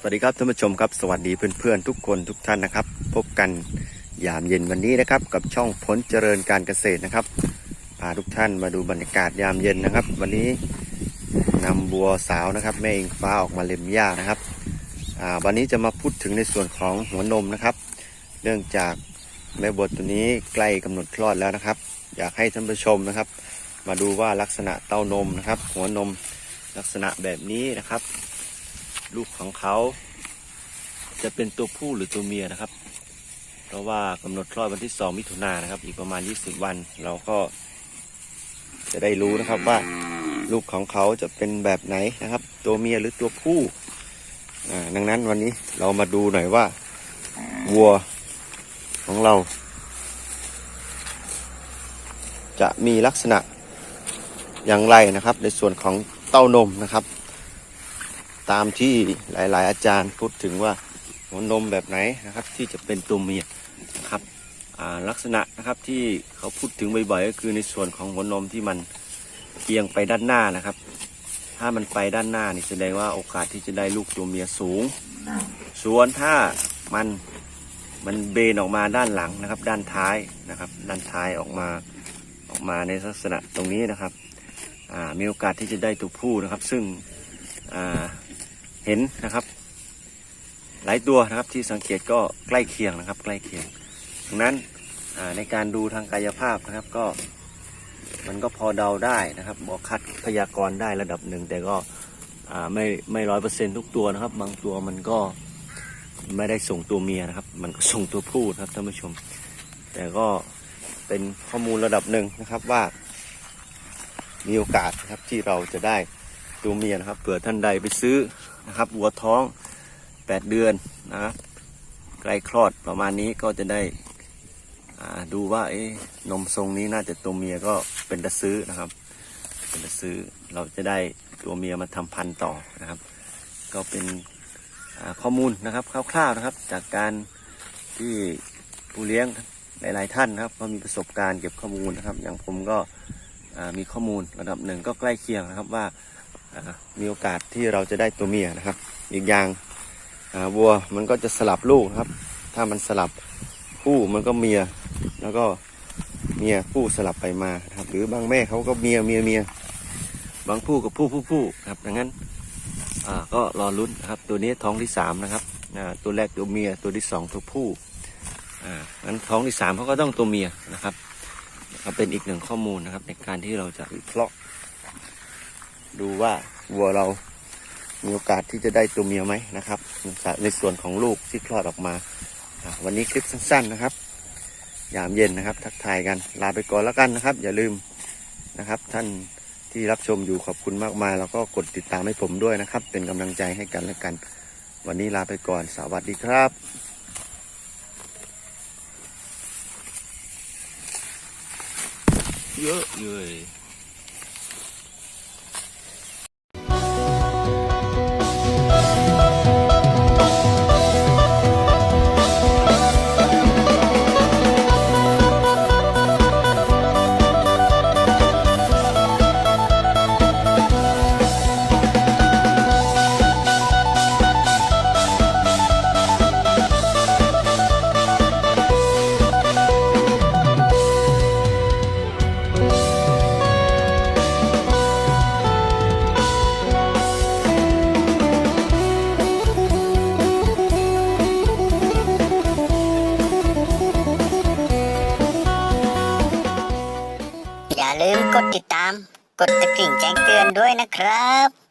สวัสดีครับท่านผู้ชมครับ สวัสดีเพื่อนๆทุกคนทุกท่านนะครับ พบกันยามเย็นวันนี้นะครับ กับช่องพ้นเจริญการเกษตรนะครับพาทุกท่านมาดูบรรยากาศยามเย็นนะครับ วันนี้นำบัวสาวนะครับแม่อิงฟ้าออกมาเล็มหญ้านะครับวันนี้จะมาพูดถึงในส่วนของหัวนมนะครับ เนื่องจากแม่บัวตัวนี้ใกล้กำหนดคลอดแล้วนะครับ อยากให้ท่านผู้ชมนะครับ มาดูว่าลักษณะเต้านมนะครับ หัวนมลักษณะแบบนี้นะครับ ลูกของเขาจะเป็นตัวผู้หรือตัวเมียนะครับ เพราะว่ากำหนดคลอดวันที่ 2 มิถุนายนนะครับ อีกประมาณ 20 วันเราก็ จะได้รู้นะครับว่า ลูกของเขาจะเป็นแบบไหนนะครับ ตัวเมียหรือตัวผู้ดังนั้นวันนี้เรามาดูหน่อยว่า วัวของเรา จะมีลักษณะอย่างไรนะครับ ในส่วนของเต้านมนะครับ ตามที่หลาย ๆ อาจารย์พูดถึงว่าหัวนมแบบไหนนะครับ ที่จะเป็นตัวเมียนะครับลักษณะนะครับที่เขาพูดถึงบ่อยๆก็คือในส่วนของหัวนมที่มันเอียงไปด้านหน้านะครับ ถ้ามันไปด้านหน้านี่แสดงว่าโอกาสที่จะได้ลูกตัวเมียสูง ส่วนถ้ามันมันเบนออกมาด้านหลังนะครับ ด้านท้ายนะครับ ด้านท้ายออกมาออกมาในลักษณะตรงนี้นะครับมีโอกาสที่จะได้ตัวผู้นะครับ ซึ่ง เห็นนะครับ หลายตัวนะครับที่สังเกตก็ใกล้เคียงนะครับ ใกล้เคียงดังนั้นในการดูทางกายภาพนะครับก็มันก็พอเดาได้นะครับบอกคัดพยากรณ์ได้ระดับหนึ่ง แต่ก็ไม่ไม่ร้อยเปอร์เซ็นทุกตัวนะครับ บางตัวมันก็ไม่ได้ส่งตัวเมียนะครับ มันก็ส่งตัวผู้นะครับท่านผู้ชม แต่ก็เป็นข้อมูลระดับหนึ่งนะครับว่า มีโอกาสนะครับที่เราจะได้ตัวเมียนะครับเผื่อท่านใดไปซื้อ นะครับวัวท้อง 8 เดือนนะครับใกล้คลอดประมาณนี้ก็จะได้ดูว่าเอ๊นมทรงนี้น่าจะตัวเมียก็เป็นตะซื้อนะครับ เป็นตะซื้อเราจะได้ตัวเมียมาทำพันธุ์ต่อนะครับ ก็เป็นข้อมูลนะครับคร่าวๆนะครับ จากการที่ผู้เลี้ยงหลายๆท่านนะครับก็มีประสบการณ์เก็บข้อมูลนะครับ อย่างผมก็มีข้อมูลระดับหนึ่งก็ใกล้เคียงนะครับว่า มีโอกาสที่เราจะได้ตัวเมียนะครับ อีกอย่างวัวมันก็จะสลับลูกครับ ถ้ามันสลับคู่มันก็เมีย แล้วก็เมียผู้สลับไปมาครับ หรือบางแม่เขาก็เมียเมียเมียบางผู้กับผู้ผู้ผู้ครับดังนั้นก็รอลุ้นครับตัวนี้ท้องที่สามนะครับตัวแรกตัวเมียตัวที่สองตัวผู้งั้นท้องที่สามเขาก็ต้องตัวเมียนะครับ เป็นอีกหนึ่งข้อมูลนะครับในการที่เราจะวิเคราะห์ ดูว่าวัวเรามีโอกาสที่จะได้ตัวเมียไหมนะครับ ในส่วนของลูกที่คลอดออกมา วันนี้คลิปสั้นๆนะครับ ยามเย็นนะครับ ทักทายกันลาไปก่อนแล้วกันนะครับ อย่าลืมนะครับ ท่านที่รับชมอยู่ขอบคุณมากมาย แล้วก็กดติดตามให้ผมด้วยนะครับ เป็นกำลังใจให้กันและกัน วันนี้ลาไปก่อนสวัสดีครับเยอะเลย อย่าลืมกดติดตาม กดกระดิ่งแจ้งเตือนด้วยนะครับ